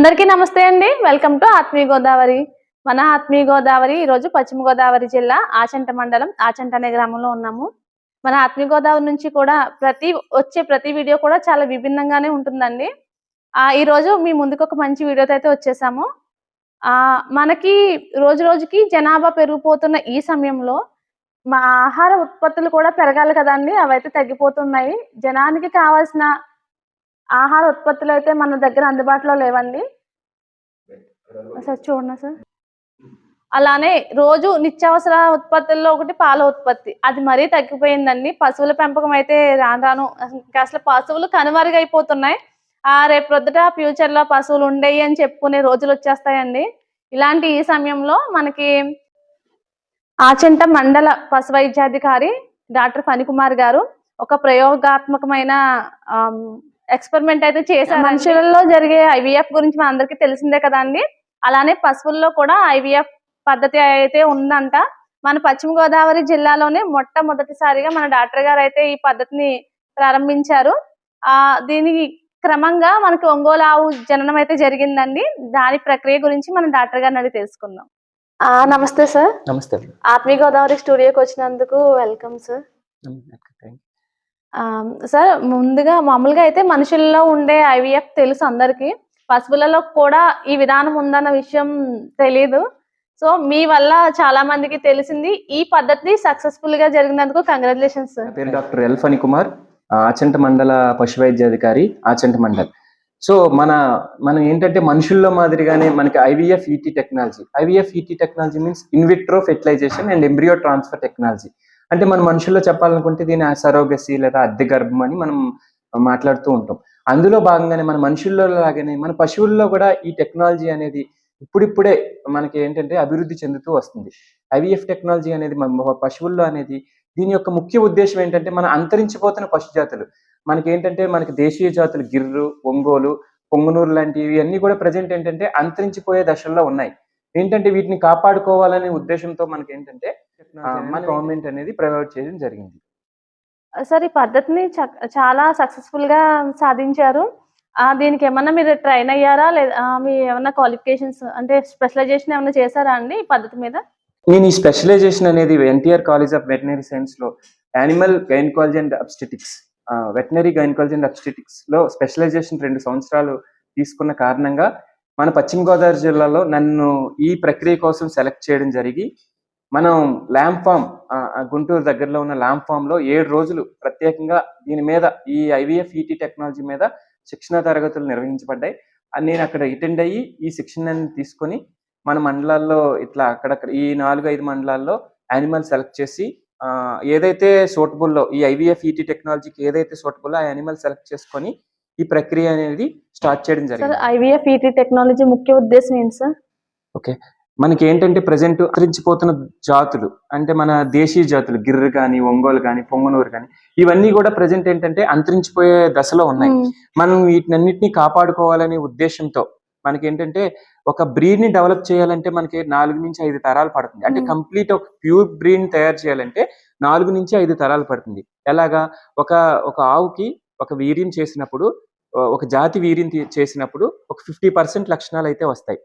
అందరికీ నమస్తే అండి. వెల్కమ్ టు ఆత్మీయ గోదావరి. మన ఆత్మీయ గోదావరి ఈరోజు పశ్చిమ గోదావరి జిల్లా ఆచంట మండలం ఆచంట అనే గ్రామంలో ఉన్నాము. మన ఆత్మీయ గోదావరి నుంచి కూడా ప్రతి వచ్చే ప్రతి వీడియో కూడా చాలా విభిన్నంగానే ఉంటుందండి. ఆ ఈ రోజు మీ ముందుకు ఒక మంచి వీడియోతో అయితే వచ్చేసాము. ఆ మనకి రోజు రోజుకి జనాభా పెరిగిపోతున్న ఈ సమయంలో మా ఆహార ఉత్పత్తులు కూడా పెరగాలి కదండి. అవైతే తగ్గిపోతున్నాయి. జనానికి కావాల్సిన ఆహార ఉత్పత్తులు అయితే మన దగ్గర అందుబాటులో లేవండి. సార్ చూడండి సార్. అలానే రోజు నిత్యావసర ఉత్పత్తుల్లో ఒకటి పాల ఉత్పత్తి. అది మరీ తగ్గిపోయిందండి. పశువుల పెంపకం అయితే రాను రాను ఇంకా అసలు పశువులు కనుమరుగైపోతున్నాయి. ఆ రేపు ప్రొద్దుట ఫ్యూచర్లో పశువులు ఉండేవి అని చెప్పుకునే రోజులు వచ్చేస్తాయండి. ఇలాంటి ఈ సమయంలో మనకి ఆచంట మండల పశు వైద్యాధికారి డాక్టర్ ఫణికుమార్ గారు ఒక ప్రయోగాత్మకమైన ఎక్స్పెరిమెంట్ అయితే చేశారు మనుషులలో జరిగే ఐవీఎఫ్ గురించి మనందరికీ తెలిసిందే కదండి అలానే పశువుల్లో కూడా ఐవీఎఫ్ పద్ధతి అయితే ఉందంట. మన పశ్చిమ గోదావరి జిల్లాలోనే మొట్టమొదటిసారిగా మన డాక్టర్ గారు అయితే ఈ పద్ధతిని ప్రారంభించారు. ఆ దీనికి క్రమంగా మనకి ఒంగోలు ఆవు జననం అయితే జరిగిందండి. దాని ప్రక్రియ గురించి మనం డాక్టర్ గారిని అడిగి తెలుసుకుందాం. ఆ నమస్తే సార్. నమస్తే ఆత్మీయ గోదావరి స్టూడియోకి వచ్చినందుకు వెల్కమ్ సార్. సార్ ముందుగా మామూలుగా అయితే మనుషుల్లో ఉండే ఐవీఎఫ్ తెలుసు అందరికి. పశువులలో కూడా ఈ విధానం ఉందన్న విషయం తెలియదు సో మీ వల్ల చాలా మందికి తెలిసింది. ఈ పద్ధతి సక్సెస్ఫుల్గా జరిగినందుకు కంగ్రాచులేషన్స్ సార్ పేరు డాక్టర్ ఎల్ ఫణి కుమార్ ఆచంట మండల పశు వైద్యాధికారి ఆచంట మండల్. సో మన మనం ఏంటంటే మనుషుల్లో మాదిరిగానే మనకి IVF ET technology. IVF ET technology means in vitro fertilisation and embryo transfer technology అంటే మన మనుషుల్లో చెప్పాలనుకుంటే దీని సరోగసి లేదా అద్దె గర్భం అని మనం మాట్లాడుతూ ఉంటాం. అందులో భాగంగానే మన మనుషుల్లో లాగానే మన పశువుల్లో కూడా ఈ టెక్నాలజీ అనేది ఇప్పుడిప్పుడే మనకి ఏంటంటే అభివృద్ధి చెందుతూ వస్తుంది. ఐవీఎఫ్ టెక్నాలజీ అనేది మన పశువుల్లో అనేది దీని యొక్క ముఖ్య ఉద్దేశం ఏంటంటే మన అంతరించిపోతున్న పశు జాతులు మనకి ఏంటంటే మనకి దేశీయ జాతులు గిర్రు ఒంగోలు పొంగునూరు లాంటివి ఇవన్నీ కూడా ప్రజెంట్ ఏంటంటే అంతరించిపోయే దశల్లో ఉన్నాయి. ఏంటంటే వీటిని కాపాడుకోవాలనే ఉద్దేశంతో మనకి ఏంటంటే గవర్నమెంట్ అనేది ప్రొవైడ్ చేయడం జరిగింది. సార్ ఈ పద్ధతిని చ- చాలా సక్సెస్ఫుల్గా సాధించారు. ఆ, దీనికి ఏమన్నా మీరు ట్రైన్ అయ్యారా? లేదా మీ ఏమన్నా క్వాలిఫికేషన్స్ అంటే స్పెషలైజేషన్ ఏమన్నా చేశారా అండి ఈ పద్ధతి మీద? నేను ఈ స్పెషలైజేషన్ అనేది ఎన్టీఆర్ కాలేజ్ ఆఫ్ వెటనరీ సైన్స్లో animal gynaecology and obstetrics veterinary gynaecology and అబ్స్టెటిక్స్లో specialisation రెండు సంవత్సరాలు తీసుకున్న కారణంగా మన పశ్చిమ గోదావరి జిల్లాలో నన్ను ఈ ప్రక్రియ కోసం సెలెక్ట్ చేయడం జరిగి మనం ల్యాంప్ ఫామ్ గుంటూరు దగ్గరలో ఉన్న ల్యాంప్ ఫామ్లో ఏడు రోజులు ప్రత్యేకంగా దీని మీద ఈ ఐవీఎఫ్ ఈటీ టెక్నాలజీ మీద శిక్షణ తరగతులు నిర్వహించబడ్డాయి. అది నేను అక్కడ అటెండ్ అయ్యి ఈ శిక్షణని తీసుకొని మన మండలాల్లో ఇట్లా అక్కడక్కడ ఈ నాలుగు ఐదు మండలాల్లో యానిమల్ సెలెక్ట్ చేసి ఆ, ఏదైతే సూటబుల్లో ఈ ఐవీఎఫ్ ఈటీ టెక్నాలజీకి ఏదైతే సూటబుల్లో ఆ యానిమల్ సెలెక్ట్ చేసుకొని ఈ ప్రక్రియ అనేది స్టార్ట్ చేయడం సార్ జరిగింది. ఐవీఎఫ్ ఈటీ టెక్నాలజీ ముఖ్య ఉద్దేశం ఏంటి సార్? మనకి ఏంటంటే ప్రజెంట్ అంతరించిపోతున్న జాతులు అంటే మన దేశీయ జాతులు గిర్ర కానీ ఒంగోలు కానీ పొంగనూరు కానీ ఇవన్నీ కూడా ప్రజెంట్ ఏంటంటే అంతరించిపోయే దశలో ఉన్నాయి మ్మ్. మనం వీటినన్నిటిని కాపాడుకోవాలనే ఉద్దేశంతో మనకి ఏంటంటే ఒక బ్రీడ్ని డెవలప్ చేయాలంటే మనకి నాలుగు నుంచి ఐదు తరాలు పడుతుంది అంటే. కంప్లీట్ ఒక ప్యూర్ బ్రీడ్ని తయారు చేయాలంటే నాలుగు నుంచి ఐదు తరాలు పడుతుంది ఎలాగా ఒక ఒక ఆవుకి ఒక వీర్యం చేసినప్పుడు ఒక జాతి వీర్యం తీ- చేసినప్పుడు ఒక ఫిఫ్టీ పర్సెంట్ లక్షణాలు అయితే వస్తాయి.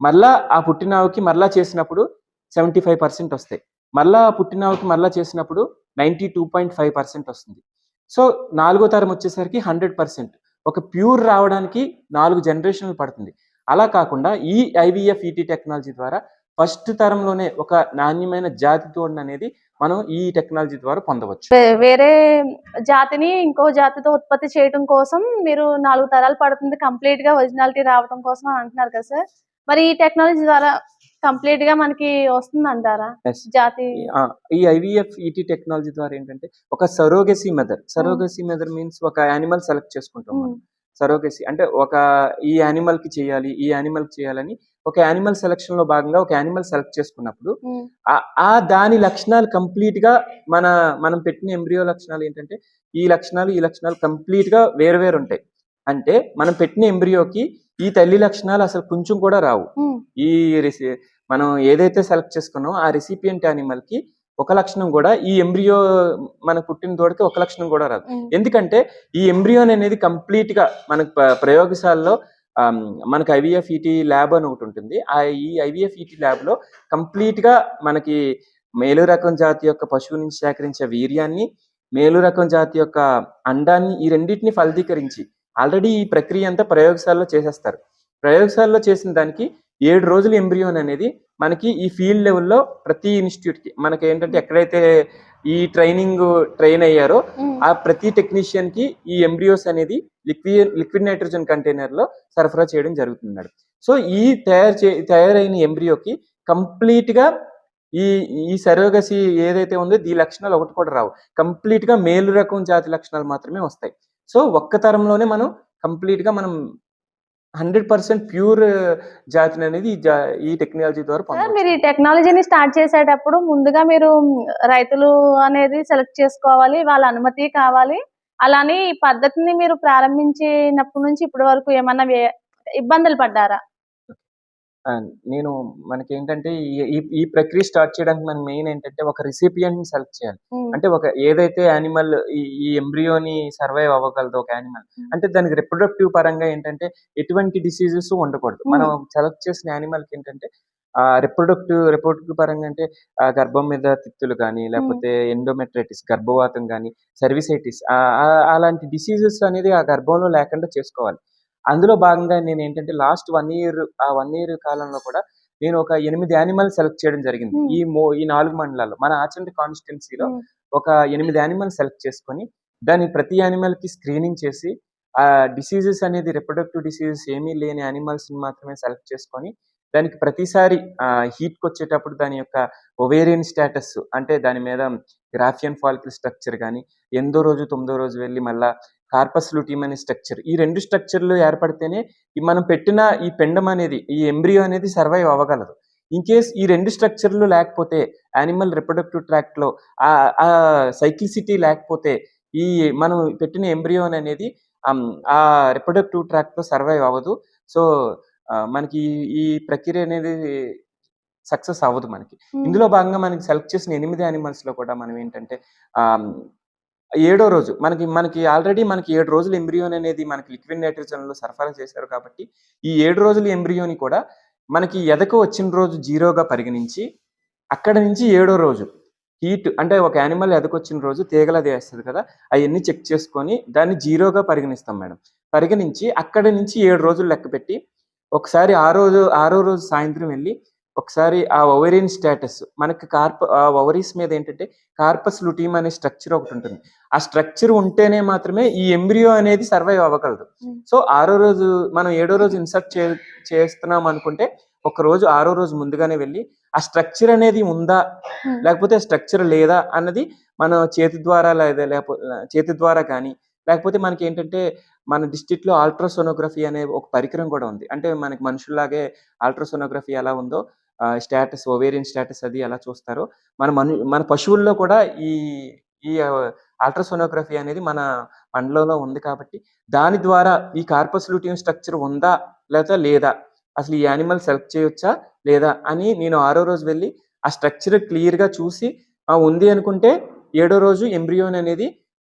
మళ్ళా ఆ పుట్టినావుకి మరలా చేసినప్పుడు సెవెంటీ ఫైవ్ పర్సెంట్ వస్తాయి. మళ్ళా ఆ పుట్టినావుకి మరలా చేసినప్పుడు ninety two point five percent వస్తుంది. సో నాలుగో తరం వచ్చేసరికి హండ్రెడ్ పర్సెంట్. ఒక ప్యూర్ రావడానికి నాలుగు జనరేషన్లు పడుతుంది. అలా కాకుండా ఈ ఐవీఎఫ్ ఈటీ టెక్నాలజీ ద్వారా ఫస్ట్ తరంలోనే ఒక నాణ్యమైన జాతి తోడు అనేది మనం ఈ టెక్నాలజీ ద్వారా పొందవచ్చు. వేరే జాతిని ఇంకో జాతితో ఉత్పత్తి చేయడం కోసం మీరు నాలుగు తరాలు పడుతుంది. కంప్లీట్గా ఒరిజినాలిటీ రావడం కోసం అని అంటున్నారు కదా సార్. మరి ఈ టెక్నాలజీ ద్వారా కంప్లీట్గా మనకి వస్తుంది అంటారా. జాతి ఈ ఐవీఎఫ్ ఈటీ టెక్నాలజీ ద్వారా ఏంటంటే ఒక surrogacy method surrogacy method means ఒక యానిమల్ సెలెక్ట్ చేసుకుంటాం సరోగసీ అంటే ఒక ఈ యానిమల్కి చేయాలి ఈ యానిమల్కి చేయాలని ఒక యానిమల్ సెలెక్షన్లో భాగంగా ఒక యానిమల్ సెలెక్ట్ చేసుకున్నప్పుడు. ఆ- దాని లక్షణాలు కంప్లీట్గా మన మనం పెట్టిన ఎంబ్రియో లక్షణాలు ఏంటంటే ఈ లక్షణాలు ఈ లక్షణాలు కంప్లీట్గా వేరు వేరు ఉంటాయి అంటే మనం పెట్టిన ఎంబ్రియోకి ఈ తల్లి లక్షణాలు అసలు కొంచెం కూడా రావు. ఈ రెసి- మనం ఏదైతే సెలెక్ట్ చేసుకున్నామో ఆ రెసిపియంట్ యానిమల్కి ఒక లక్షణం కూడా ఈ ఎంబ్రియో మన పుట్టిన తోడికి ఒక లక్షణం కూడా రాదు. ఎందుకంటే ఈ ఎంబ్రియోన్ అనేది కంప్లీట్గా మనకు ప్రయోగశాలలో మనకి ఐవీఎఫ్ ఈటీ ల్యాబ్ అని ఒకటి ఉంటుంది. ఆ ఈ ఐవీఎఫ్ ఈటీ ల్యాబ్లో కంప్లీట్గా మనకి మేలు రకం జాతి యొక్క పశువు నుంచి సేకరించే వీర్యాన్ని మేలు రకం జాతి యొక్క అండాన్ని ఈ రెండింటిని ఫలదీకరించి ఆల్రెడీ ఈ ప్రక్రియ అంతా ప్రయోగశాలలో చేసేస్తారు. ప్రయోగశాలలో చేసిన దానికి ఏడు రోజుల ఎంబ్రియోన్ అనేది మనకి ఈ ఫీల్డ్ లెవెల్లో ప్రతి ఇన్స్టిట్యూట్కి మనకి ఏంటంటే ఎక్కడైతే ఈ ట్రైనింగ్ ట్రైన్ అయ్యారో ఆ ప్రతి టెక్నీషియన్కి ఈ ఎంబ్రియోస్ అనేది లిక్విడ్ లిక్విడ్ నైట్రోజన్ కంటైనర్లో సరఫరా చేయడం జరుగుతుంది సో ఈ తయారు చే తయారైన ఎంబ్రియోకి కంప్లీట్గా ఈ ఈ సరోగసి ఏదైతే ఉందో ఈ లక్షణాలు ఒకటి కూడా రావు. కంప్లీట్గా మేలు రకం జాతి లక్షణాలు మాత్రమే వస్తాయి. సో ఒక్క తరంలోనే మనం కంప్లీట్గా మనం హండ్రెడ్ పర్సెంట్ ప్యూర్ జాతిని అనేది ఈ టెక్నాలజీ ద్వారా మీరు ఈ టెక్నాలజీని స్టార్ట్ చేసేటప్పుడు ముందుగా మీరు రైతులు అనేది సెలెక్ట్ చేసుకోవాలి వాళ్ళ అనుమతి కావాలి. అలానే ఈ పద్ధతిని మీరు ప్రారంభించినప్పటి నుంచి ఇప్పటి వరకు ఏమన్నా ఇబ్బందులు పడ్డారా? నేను మనకి ఏంటంటే ఈ- ఈ ఈ ప్రక్రియ స్టార్ట్ చేయడానికి మన మెయిన్ ఏంటంటే ఒక రిసిపియంట్ సెలెక్ట్ చేయాలి. ఉమ్, అంటే ఒక ఏదైతే యానిమల్ ఈ ఈ ఎంబ్రియోని సర్వైవ్ అవ్వగలదో ఒక యానిమల్. అంటే దానికి రిప్రొడక్టివ్ పరంగా ఏంటంటే ఎటువంటి డిసీజెస్ ఉండకూడదు. మనం సెలెక్ట్ చేసిన యానిమల్కి ఏంటంటే ఆ రిప్రొడక్టివ్ రిప్రొడక్టివ్ పరంగా అంటే ఆ గర్భం మీద తిత్తులు కానీ లేకపోతే ఎండోమెట్రైటిస్ గర్భవాతం కానీ సర్వీసైటిస్ అలాంటి డిసీజెస్ అనేది ఆ గర్భంలో లేకుండా చేసుకోవాలి. అందులో భాగంగా నేను ఏంటంటే లాస్ట్ వన్ ఇయర్ ఆ వన్ ఇయర్ కాలంలో కూడా నేను ఒక ఎనిమిది యానిమల్ సెలెక్ట్ చేయడం జరిగింది. ఈ మో ఈ నాలుగు మండలాల్లో. మన ఆచంటి కాన్స్టిట్యున్సీలో ఒక ఎనిమిది యానిమల్ సెలెక్ట్ చేసుకొని దాని ప్రతి యానిమల్కి స్క్రీనింగ్ చేసి ఆ డిసీజెస్ అనేది రిప్రొడక్టివ్ డిసీజెస్ ఏమీ లేని యానిమల్స్ మాత్రమే సెలెక్ట్ చేసుకొని దానికి ప్రతిసారి హీట్కి వచ్చేటప్పుడు దాని యొక్క ఒవేరియన్ స్టేటస్ అంటే దాని మీద గ్రాఫియన్ ఫాలికల్ స్ట్రక్చర్ కానీ ఎందో రోజు తొమ్మిదో రోజు వెళ్ళి మళ్ళా కార్పస్ లూటీమ్ అనే స్ట్రక్చర్. ఈ రెండు స్ట్రక్చర్లు ఏర్పడితేనే మనం పెట్టిన ఈ పెండం అనేది ఈ ఎంబ్రియో అనేది సర్వైవ్ అవ్వగలదు. ఇన్ కేస్ ఈ రెండు స్ట్రక్చర్లు లేకపోతే యానిమల్ రిప్రొడక్టివ్ ట్రాక్ట్లో ఆ సైక్లిసిటీ లేకపోతే ఈ మనం పెట్టిన ఎంబ్రియోన్ అనేది ఆ రిప్రొడక్టివ్ ట్రాక్ట్లో సర్వైవ్ అవ్వదు. సో మనకి ఈ- ప్రక్రియ అనేది సక్సెస్ అవ్వదు మనకి. ఇందులో భాగంగా మనకి సెలెక్ట్ చేసిన ఎనిమిది యానిమల్స్లో కూడా మనం ఏంటంటే ఏడో రోజు. మనకి మనకి ఆల్రెడీ మనకి ఏడు రోజులు ఎంబ్రియోన్ అనేది మనకి లిక్విడ్ నైట్రోజన్లో సరఫరా చేశారు కాబట్టి ఈ ఏడు రోజులు ఎంబ్రియోని కూడా మనకి ఎదకు వచ్చిన రోజు జీరోగా పరిగణించి అక్కడ నుంచి ఏడో రోజు హీట్ అంటే ఒక యానిమల్ ఎదకొచ్చిన రోజు తీగలది వేస్తుంది కదా అవన్నీ చెక్ చేసుకొని దాన్ని జీరోగా పరిగణిస్తాం మేడం. పరిగణించి అక్కడ నుంచి ఏడు రోజులు లెక్క పెట్టి ఒకసారి ఆ రోజు ఆరో రోజు సాయంత్రం వెళ్ళి ఒకసారి ఆ ఓవరీన్ స్టేటస్ మనకి కార్ప ఆ ఓవరీస్ మీద ఏంటంటే కార్పస్ లుటీమ్ అనే స్ట్రక్చర్ ఒకటి ఉంటుంది. ఆ స్ట్రక్చర్ ఉంటేనే మాత్రమే ఈ ఎంబ్రియో అనేది సర్వైవ్ అవ్వగలదు. Hmm. సో ఆరో రోజు మనం ఏడో రోజు ఇన్సర్ట్ చే చేస్తున్నాం అనుకుంటే ఒక రోజు ఆరో రోజు ముందుగానే వెళ్ళి ఆ స్ట్రక్చర్ అనేది ఉందా? ఉమ్, లేకపోతే స్ట్రక్చర్ లేదా అన్నది మన చేతి ద్వారా లేదా లేకపోతే చేతి ద్వారా కానీ లేకపోతే మనకి ఏంటంటే మన district లో అల్ట్రాసోనోగ్రఫీ అనే ఒక పరికరం కూడా ఉంది. అంటే మనకి మనుషుల్లాగే అల్ట్రాసోనోగ్రఫీ ఎలా ఉందో స్టేటస్ ఓవేరియన్ స్టేటస్ అది ఎలా చూస్తారో. మన మను మన పశువుల్లో కూడా ఈ ఈ అల్ట్రాసోనోగ్రఫీ అనేది మన మండలంలో ఉంది కాబట్టి దాని ద్వారా ఈ కార్పస్ లూటియం స్ట్రక్చర్ ఉందా లేదా లేదా అసలు ఈ యానిమల్ సెలెక్ట్ చేయొచ్చా లేదా అని నేను ఆరో రోజు వెళ్ళి ఆ స్ట్రక్చర్ క్లియర్గా చూసి ఆ ఉంది అనుకుంటే ఏడో రోజు ఎంబ్రియోన్ అనేది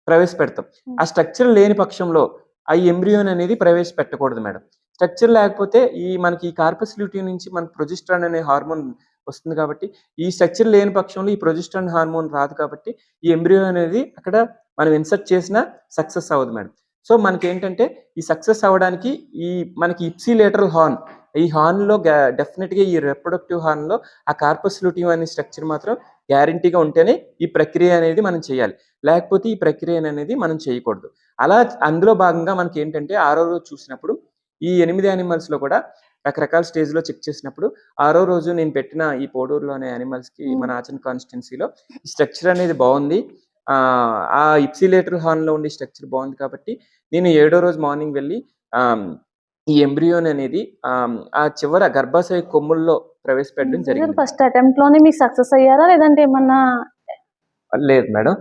ప్రవేశపెడతాం. ఆ స్ట్రక్చర్ లేని పక్షంలో ఆ ఎంబ్రియోన్ అనేది ప్రవేశపెట్టకూడదు మేడం. స్ట్రక్చర్ లేకపోతే ఈ మనకి ఈ కార్పస్ లూటియం నుంచి మనకి ప్రొజిస్ట్రాన్ అనే హార్మోన్ వస్తుంది కాబట్టి ఈ స్ట్రక్చర్ లేని పక్షంలో ఈ ప్రొజిస్ట్రాన్ హార్మోన్ రాదు కాబట్టి ఈ ఎంబ్రియో అనేది అక్కడ మనం ఇన్సర్ట్ చేసినా సక్సెస్ అవ్వదు మేడం. సో మనకి ఏంటంటే ఈ సక్సెస్ అవ్వడానికి ఈ మనకి ఇప్సీ లేటరల్ హార్న్ ఈ హార్న్లో గ్యా డెఫినెట్గా ఈ రిప్రొడక్టివ్ హార్న్లో ఆ కార్పస్ లూటియం అనే స్ట్రక్చర్ మాత్రం గ్యారంటీగా ఉంటేనే ఈ ప్రక్రియ అనేది మనం చేయాలి. లేకపోతే ఈ ప్రక్రియ అనేది మనం చేయకూడదు. అలా అందులో భాగంగా మనకి ఏంటంటే ఆరో రోజు చూసినప్పుడు ఈ ఎనిమిది యానిమల్స్లో కూడా రకరకాల స్టేజ్లో చెక్ చేసినప్పుడు ఆరో రోజు నేను పెట్టిన ఈ పోడూరులోని యానిమల్స్కి Hmm. మన ఆచన్ కాన్స్టిట్యున్సీలో స్ట్రక్చర్ అనేది బాగుంది. ఆ ఆ ఇప్సిలేటర్ హార్న్లో ఉండే స్ట్రక్చర్ బాగుంది కాబట్టి నేను ఏడో రోజు మార్నింగ్ వెళ్ళి ఈ ఎంబ్రియోన్ అనేది ఆ చివర గర్భాశయ కొమ్ముల్లో ప్రవేశపెట్టడం జరిగింది. ఫస్ట్ అటెంప్ట్లోనే మీకు సక్సెస్ అయ్యారా? లేదంటే ఏమన్నా లేదు మేడం.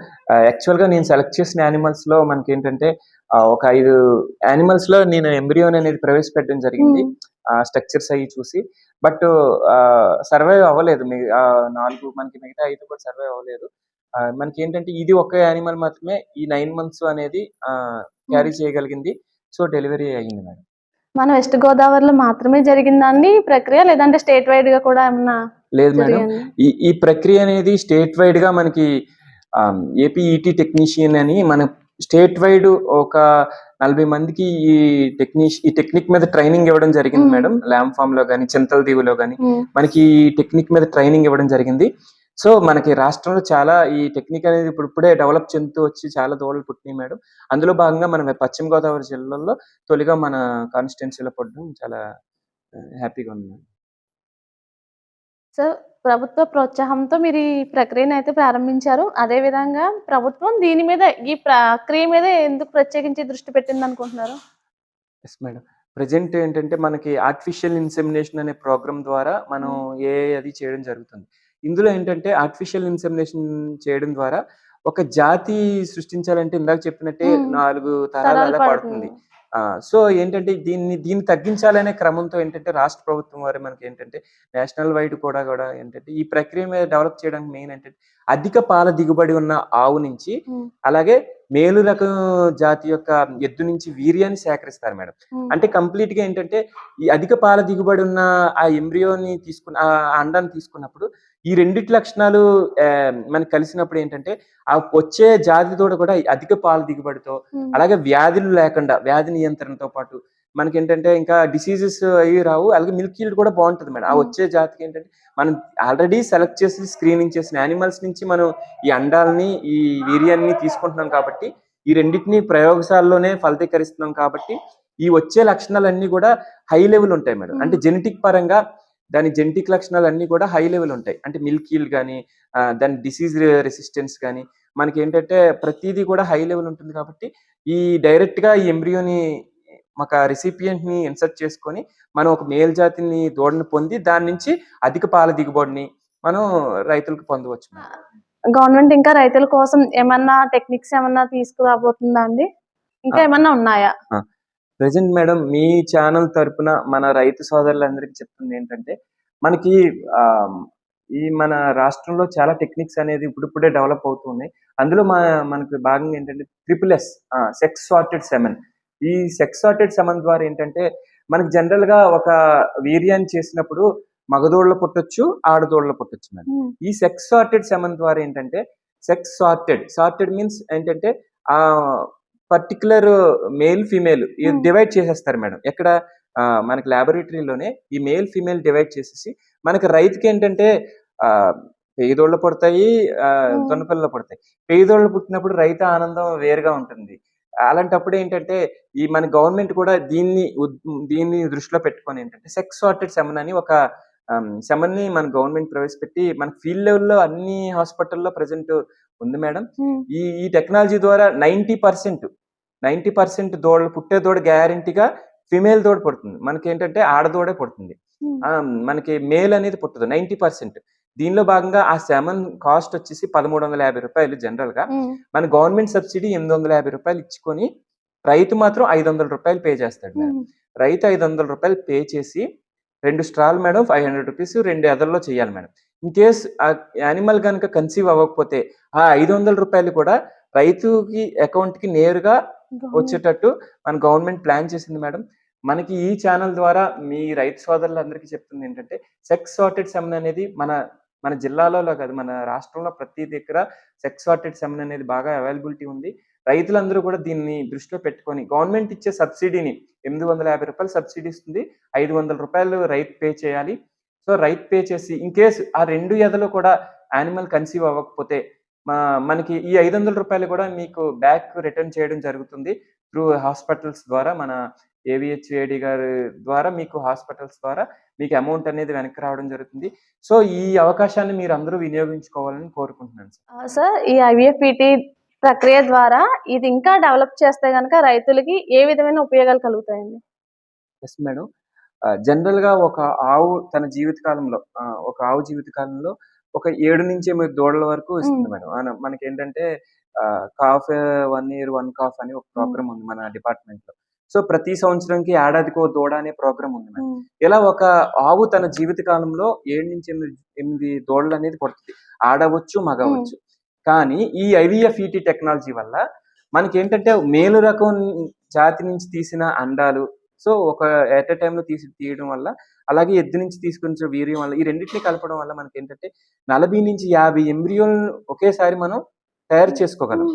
యాక్చువల్గా నేను సెలెక్ట్ చేసిన యానిమల్స్లో మనకి ఏంటంటే ఒక ఐదు యానిమల్స్లో నేను ఎంబ్రియోన్ అనేది ప్రవేశపెట్టడం జరిగింది. స్ట్రక్చర్స్ అవి చూసి. బట్ సర్వైవ్ అవ్వలేదు. నాలుగు మనకి మిగతా ఐదు కూడా సర్వైవ్ అవ్వలేదు. మనకి ఏంటంటే ఇది ఒక యానిమల్ మాత్రమే ఈ నైన్ మంత్స్ అనేది క్యారీ చేయగలిగింది. సో డెలివరీ అయ్యింది మేడం. మన వెస్ట్ గోదావరిలో మాత్రమే జరిగిందండి ఈ ప్రక్రియ? లేదంటే స్టేట్ వైడ్గా కూడా ఏమన్నా లేదు మేడం. ఈ ఈ ప్రక్రియ అనేది స్టేట్ వైడ్గా మనకి ఏపీఈటీ టెక్నీషియన్ అని మన స్టేట్ వైడ్ ఒక నలభై మందికి ఈ టెక్నీష్ ఈ టెక్నిక్ మీద ట్రైనింగ్ ఇవ్వడం జరిగింది. మేడం ల్యాంప్ ఫామ్లో కానీ చింతల దీవులో కానీ మనకి ఈ టెక్నిక్ మీద ట్రైనింగ్ ఇవ్వడం జరిగింది సో మనకి రాష్ట్రంలో చాలా ఈ టెక్నిక్ అనేది ఇప్పుడు ఇప్పుడే డెవలప్ చెందుతూ వచ్చి చాలా దూడలు పుట్టినాయి మేడం అందులో భాగంగా మనం పశ్చిమ గోదావరి జిల్లాలో తొలిగా మన కాన్స్టిట్యున్సీలో పడడం చాలా హ్యాపీగా ఉంది మేడం. సో ప్రభుత్వ ప్రోత్సాహంతో మీరు ఈ ప్రక్రియను అయితే ప్రారంభించారు. అదే విధంగా ప్రభుత్వం దీని మీద ఈ ప్రక్రియ మీద ఎందుకు ప్రత్యేకించి దృష్టి పెట్టింది అనుకుంటున్నారు? ఎస్ మేడం ప్రజెంట్ ఏంటంటే మనకి ఆర్టిఫిషియల్ ఇన్సెమినేషన్ అనే ప్రోగ్రామ్ ద్వారా మనం ఏ అది చేయడం జరుగుతుంది. ఇందులో ఏంటంటే ఆర్టిఫిషియల్ ఇన్సెమినేషన్ చేయడం ద్వారా ఒక జాతి సృష్టించాలంటే ఇందాక చెప్పినట్టే. నాలుగు తరాలు పడుతుంది. సో ఏంటంటే దీన్ని దీన్ని తగ్గించాలనే క్రమంతో ఏంటంటే రాష్ట్ర ప్రభుత్వం వారు మనకి ఏంటంటే నేషనల్ వైడ్ కూడా కూడా ఏంటంటే ఈ ప్రక్రియ మీద డెవలప్ చేయడానికి మెయిన్ ఏంటంటే అధిక పాల దిగుబడి ఉన్న ఆవు నుంచి అలాగే మేలు రకం జాతి యొక్క ఎద్దు నుంచి వీర్యాన్ని సేకరిస్తారు మేడం. అంటే కంప్లీట్గా ఏంటంటే ఈ అధిక పాల దిగుబడి ఉన్న ఆ ఎంబ్రియోని తీసుకున్న ఆ అండాన్ని తీసుకున్నప్పుడు ఈ రెండిటి లక్షణాలు మనకి కలిసినప్పుడు ఏంటంటే ఆ వచ్చే జాతి తోడ కూడా అధిక పాల దిగుబడితో అలాగే వ్యాధులు లేకుండా వ్యాధి నియంత్రణతో పాటు మనకి ఏంటంటే ఇంకా డిసీజెస్ అవి రావు అలాగే మిల్క్ ఈల్డ్ కూడా బాగుంటుంది మేడం ఆ. వచ్చే జాతికి ఏంటంటే మనం ఆల్రెడీ సెలెక్ట్ చేసి స్క్రీనింగ్ చేసిన యానిమల్స్ నుంచి మనం ఈ అండాలని ఈ వీర్యాన్ని తీసుకుంటున్నాం కాబట్టి ఈ రెండింటిని ప్రయోగశాలలోనే ఫలితీకరిస్తున్నాం కాబట్టి ఈ వచ్చే లక్షణాలన్నీ కూడా హై లెవెల్ ఉంటాయి మేడం. అంటే జెనెటిక్ పరంగా దాని జెనెటిక్ లక్షణాలు అన్ని కూడా హై లెవెల్ ఉంటాయి అంటే మిల్క్ ఈల్డ్ కానీ దాని డిసీజ్ రెసిస్టెన్స్ కానీ మనకి ఏంటంటే ప్రతిదీ కూడా హై లెవెల్ ఉంటుంది కాబట్టి ఈ డైరెక్ట్గా ఈ ఎంబ్రియోని ఒక recipient ని ఇన్సర్ట్ చేసుకొని మనం ఒక మేల్ జాతిని దూడని పొంది దాని నుంచి అధిక పాల దిగుబడిని మనం రైతులకు పొందవచ్చు గవర్నమెంట్ ఇంకా రైతుల కోసం ఏమన్నా టెక్నిక్స్ ఏమన్నా తీసుకురాబోతుందా అండి? ఇంకా ఆ. ఏమన్నా ఉన్నాయా? ప్రజెంట్ మేడం మీ ఛానల్ తరపున మన రైతు సోదరులందరికీ చెప్తుంది ఏంటంటే మనకి ఆ, ఈ మన రాష్ట్రంలో చాలా టెక్నిక్స్ అనేది ఇప్పుడిప్పుడే డెవలప్ అవుతున్నాయి అందులో మా మనకి భాగంగా ఏంటంటే triple S sex sorted semen. ఈ సెక్స్ సార్టెడ్ సెమన్ ద్వారా ఏంటంటే మనకి జనరల్గా ఒక వీర్యాన్ని చేసినప్పుడు మగదోళ్ళ పుట్టొచ్చు ఆడదోళ్ళ పుట్టొచ్చు మేడం. ఉమ్, ఈ సెక్స్ సార్టెడ్ సెమన్ ద్వారా ఏంటంటే సెక్స్ సార్టెడ్ సార్టెడ్ మీన్స్ ఏంటంటే ఆ particular male female Hmm. Divide చేసేస్తారు మేడం. ఎక్కడ? మనకి లాబొరేటరీలోనే ఈ మేల్ ఫీమేల్ డివైడ్ చేసేసి మనకి రైతుకి ఏంటంటే ఆ పేదోళ్ళు పుడతాయి ఆ, Hmm. దొన్నపిల్లలు పుడతాయి. పేదోళ్ళు పుట్టినప్పుడు రైతు ఆనందం వేరుగా ఉంటుంది. అలాంటప్పుడు ఏంటంటే ఈ మన గవర్నమెంట్ కూడా దీన్ని దీన్ని దృష్టిలో పెట్టుకొని ఏంటంటే సెక్స్ సార్టెడ్ సెమన్ అని ఒక సెమన్ని మన గవర్నమెంట్ ప్రవేశపెట్టి మన ఫీల్డ్ లెవెల్లో అన్ని హాస్పిటల్లో ప్రజెంట్ ఉంది మేడం. ఈ ఈ టెక్నాలజీ ద్వారా నైంటీ పర్సెంట్ నైంటీ పర్సెంట్ దూడలు పుట్టే దూడ గ్యారంటీగా ఫిమేల్ దూడ పుడుతుంది. మనకి ఏంటంటే ఆడదూడే పుడుతుంది. మనకి మేల్ అనేది పుట్టదు. Ninety percent. దీనిలో భాగంగా ఆ సెమన్ కాస్ట్ వచ్చేసి పదమూడు వందల యాభై రూపాయలు జనరల్గా. మన గవర్నమెంట్ సబ్సిడీ ఎనిమిది వందల యాభై రూపాయలు ఇచ్చుకొని రైతు మాత్రం ఐదు వందల రూపాయలు పే చేస్తాడు మేడం రైతు ఐదు వందల రూపాయలు పే చేసి రెండు స్ట్రాల్ మేడం ఫైవ్ హండ్రెడ్ రూపీస్ రెండు ఎదల్లో చేయాలి మేడం ఇన్ కేస్ ఆ యానిమల్ కనుక కన్సీవ్ అవ్వకపోతే ఆ ఐదు వందల రూపాయలు కూడా రైతుకి అకౌంట్కి నేరుగా వచ్చేటట్టు మన గవర్నమెంట్ ప్లాన్ చేసింది మేడం మనకి ఈ ఛానల్ ద్వారా మీ రైతు సోదరులందరికీ చెప్తుంది ఏంటంటే సెక్స్ సార్టెడ్ సెమన్ అనేది మన మన జిల్లాలో కాదు మన రాష్ట్రంలో ప్రతి దగ్గర సెక్స్ వాటెడ్ సెమన్ అనేది బాగా అవైలబిలిటీ ఉంది. రైతులందరూ కూడా దీన్ని దృష్టిలో పెట్టుకొని గవర్నమెంట్ ఇచ్చే సబ్సిడీని ఎనిమిది వందల యాభై రూపాయలు సబ్సిడీ ఇస్తుంది. ఐదు వందల రూపాయలు రైతు పే చేయాలి. సో రైతు పే చేసి ఇన్ కేస్ ఆ రెండు ఎదలు కూడా యానిమల్ కన్సీవ్ అవ్వకపోతే మా- మనకి ఈ ఐదు వందల రూపాయలు కూడా మీకు బ్యాక్ రిటర్న్ చేయడం జరుగుతుంది. త్రూ హాస్పిటల్స్ ద్వారా మన ఏవిహెచ్ఏడి గారి ద్వారా మీకు హాస్పిటల్స్ ద్వారా మీకు అమౌంట్ అనేది వెనక్కి రావడం జరుగుతుంది. సో ఈ అవకాశాన్ని మీరు అందరూ వినియోగించుకోవాలని కోరుకుంటున్నాను సార్. సార్ ఈ ఐవిఎఫ్ఈటి ప్రక్రియ ద్వారా ఇది ఇంకా డెవలప్ చేస్తే గనక రైతులకి ఏ విధమైన ఉపయోగాలు కలుగుతాయండి? ఎస్ మేడం జనరల్గా ఒక ఆవు తన జీవిత కాలంలో ఒక ఆవు జీవిత కాలంలో ఒక ఏడు నుంచి ఎనిమిది దూడల వరకు ఇస్తుంది. మేడం. మన- మనకి ఏంటంటే calf one year one calf అని ఒక ప్రోగ్రామ్ ఉంది మన డిపార్ట్మెంట్లో సో ప్రతి సంవత్సరంకి ఏడాదికి ఓ దూడ అనే ప్రోగ్రామ్ ఉంది మేడం. ఇలా ఒక ఆవు తన జీవిత కాలంలో ఏడు నుంచి ఎనిమిది ఎనిమిది దూడలు అనేది పుడుతుంది ఆడవచ్చు మగవచ్చు. కానీ ఈ ఐవీఎఫ్ ఈటీ టెక్నాలజీ వల్ల మనకి ఏంటంటే మేలు రకం జాతి నుంచి తీసిన అండాలు సో ఒక ఎట్ ఎ టైంలో తీసి తీయడం వల్ల అలాగే ఎద్దు నుంచి తీసుకుని వీర్యం వల్ల ఈ రెండింటిని కలపడం వల్ల మనకి ఏంటంటే నలభై నుంచి యాభై ఎంబ్రియోలు ఒకేసారి మనం తయారు చేసుకోగలం.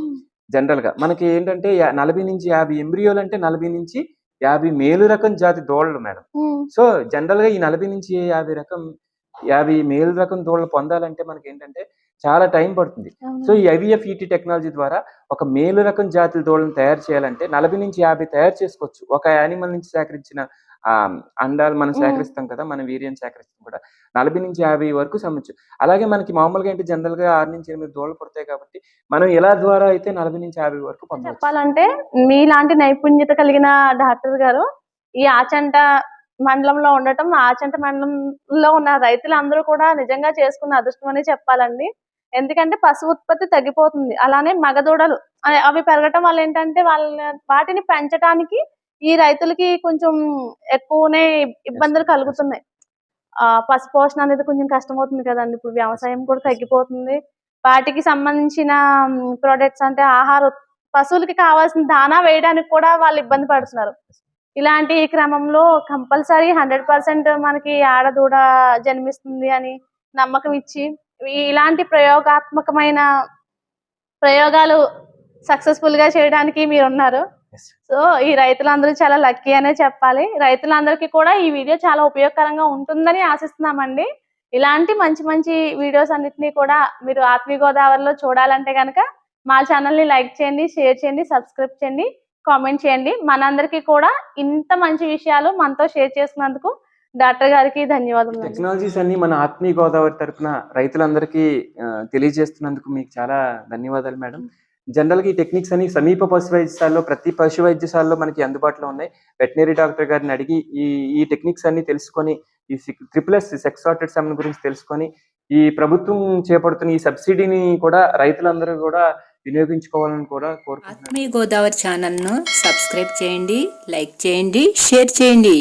జనరల్గా మనకి ఏంటంటే నలభై నుంచి యాభై ఎంబ్రియోలు అంటే నలభై నుంచి యాభై మేలు రకం జాతి దూడలు మేడం. సో జనరల్గా ఈ నలభై నుంచి యాభై రకం యాభై మేలు రకం దూడలు పొందాలంటే మనకి ఏంటంటే చాలా టైం పడుతుంది. సో ఈ ఐవీఎఫ్ ఈటీ టెక్నాలజీ ద్వారా ఒక మేలు రకం జాతుల దూడలను తయారు చేయాలంటే నలభై నుంచి యాభై తయారు చేసుకోవచ్చు. ఒక యానిమల్ నుంచి సేకరించిన అండాలు మనం. సేకరిస్తాం కదా మన వీర్యం సేకరిస్తాం కూడా. నలభై నుంచి యాభై వరకు సమ్మచ్చు అలాగే మనకి మామూలుగా ఏంటి జనరల్గా ఆరు నుంచి ఎనిమిది దూడలు పడతాయి కాబట్టి మనం ఎలా ద్వారా అయితే నలభై నుంచి యాభై వరకు చెప్పాలంటే మీలాంటి నైపుణ్యత కలిగిన డాక్టర్ గారు ఈ ఆచంట మండలంలో ఉండటం ఆచంట మండలంలో ఉన్న రైతులందరూ కూడా నిజంగా చేసుకున్న అదృష్టం అని చెప్పాలండి. ఎందుకంటే పశు ఉత్పత్తి తగ్గిపోతుంది. అలానే మగదూడలు అవి పెరగటం వల్ల ఏంటంటే వాళ్ళ వాటిని పెంచడానికి ఈ రైతులకి కొంచెం ఎక్కువనే ఇబ్బందులు కలుగుతున్నాయి. ఆ పశు పోషణ అనేది కొంచెం కష్టమవుతుంది కదండి. ఇప్పుడు వ్యవసాయం కూడా తగ్గిపోతుంది. వాటికి సంబంధించిన ప్రొడక్ట్స్ అంటే ఆహార పశువులకి కావాల్సిన దానా వేయడానికి కూడా వాళ్ళు ఇబ్బంది పడుతున్నారు. ఇలాంటి క్రమంలో కంపల్సరీ హండ్రెడ్ పర్సెంట్ మనకి ఆడదూడ జన్మిస్తుంది అని నమ్మకం ఇచ్చి ఈ- ఇలాంటి ప్రయోగాత్మకమైన ప్రయోగాలు సక్సెస్ఫుల్గా చేయడానికి మీరు ఉన్నారు. సో ఈ రైతులందరూ చాలా లక్కీ అనే చెప్పాలి. రైతులందరికీ కూడా ఈ వీడియో చాలా ఉపయోగకరంగా ఉంటుందని ఆశిస్తున్నామండి. ఇలాంటి మంచి మంచి వీడియోస్ అన్నిటినీ కూడా మీరు ఆత్మీయ గోదావరిలో చూడాలంటే కనుక మా ఛానల్ని లైక్ చేయండి షేర్ చేయండి సబ్స్క్రైబ్ చేయండి కామెంట్ చేయండి. మనందరికీ కూడా ఇంత మంచి విషయాలు మనతో షేర్ చేసుకున్నందుకు డాక్టర్ గారికి ధన్యవాదములు. టెక్నాలజీస్ అన్ని మన ఆత్మీయ గోదావరి తరపున రైతులందరికీ తెలియజేస్తున్నందుకు మీకు చాలా ధన్యవాదాలు మేడం. జనరల్గా ఈ టెక్నిక్స్ అన్ని సమీప పశు వైద్యశాలలో ప్రతి పశు వైద్యశాలలో మనకి అందుబాటులో ఉన్నాయి. వెటనరీ డాక్టర్ గారిని అడిగి ఈ ఈ టెక్నిక్స్ అన్ని తెలుసుకొని ఈ triple S sex sorted semen గురించి తెలుసుకొని ఈ ప్రభుత్వం చేపడుతున్న ఈ సబ్సిడీని కూడా రైతులందరూ కూడా వినియోగించుకోవాలని కూడా కోరుకుంటున్నాను. ఆత్మీయ గోదావరి ఛానల్ను సబ్స్క్రైబ్ చేయండి లైక్ చేయండి షేర్ చేయండి.